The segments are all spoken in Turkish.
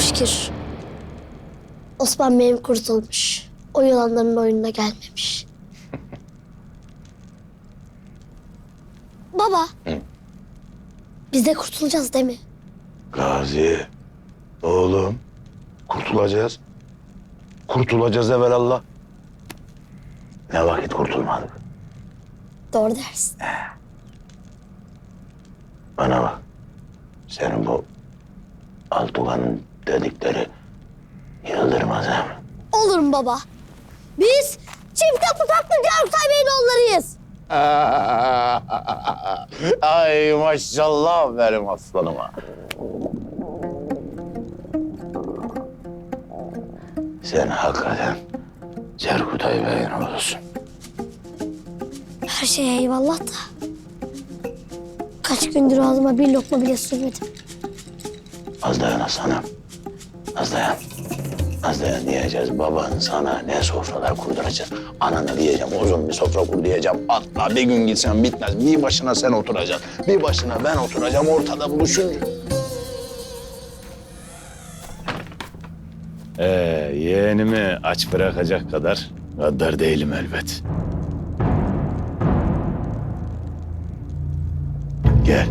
Çok şükür. Osman Bey'im kurtulmuş. O yılanların oyununa gelmemiş. Baba. Biz de kurtulacağız değil mi? Gazi, oğlum kurtulacağız. Kurtulacağız evvelallah. Ne vakit kurtulmadık. Doğru dersin. Bana bak. Senin bu Altuğa'nın dedikleri yıldırmaz ha mı? Olur mu baba? Biz çifte tutaklı Carpsay Bey'in oğullarıyız. Ay maşallah benim aslanıma. Sen hakikaten Cerkutay Bey'in oğlusun. Her şeye eyvallah da. Kaç gündür ağzıma bir lokma bile sürmedim. Az dayan aslanım. Az dayan. Diyeceğiz. Baban sana ne sofralar kurduracağız. Anana diyeceğim uzun bir sofra kur diyeceğim. Atla bir gün gitsen bitmez. Bir başına sen oturacaksın. Bir başına ben oturacağım ortada buluşunca. Ee, yeğenimi aç bırakacak kadar gaddar değilim elbet. Gel.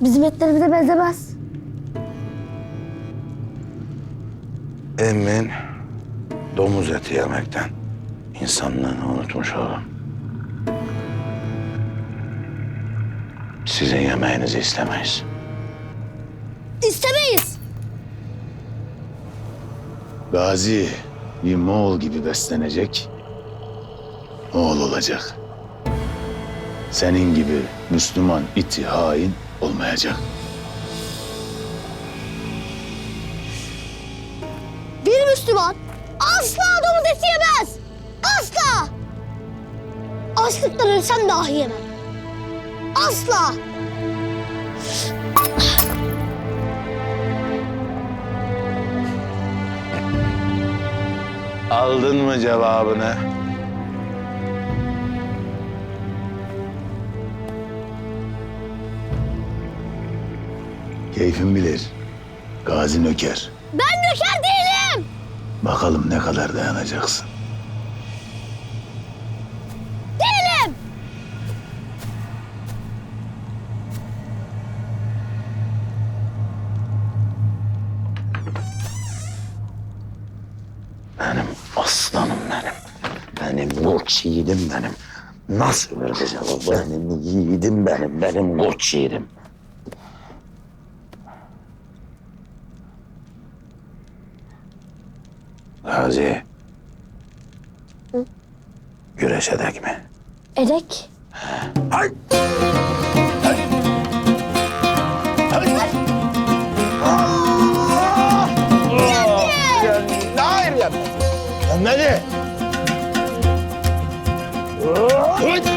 Bizim etlerimize benzemez. Emin domuz eti yemekten insanlığını unutmuş oğlum. Sizin yemeğinizi istemeyiz. İstemeyiz. Gazi bir Moğol gibi beslenecek, Moğol olacak. Senin gibi Müslüman iti hain olmayacak. Bir Müslüman asla domuz eti yemez. Asla. Açlıktan ölsem dahi yemem. Asla. Aldın mı cevabını? Keyfin bilir. Gazi nöker. Ben nöker değilim. Bakalım ne kadar dayanacaksın. Değilim. Benim aslanım benim. Benim koç yiğidim benim. Nasıl vereceğim o benim yiğidim benim. Benim koç yiğidim. Gazi. Hı? Güreş edek mi? Edek. Hay! Hay! Hay! Aa! Yendim. Hayır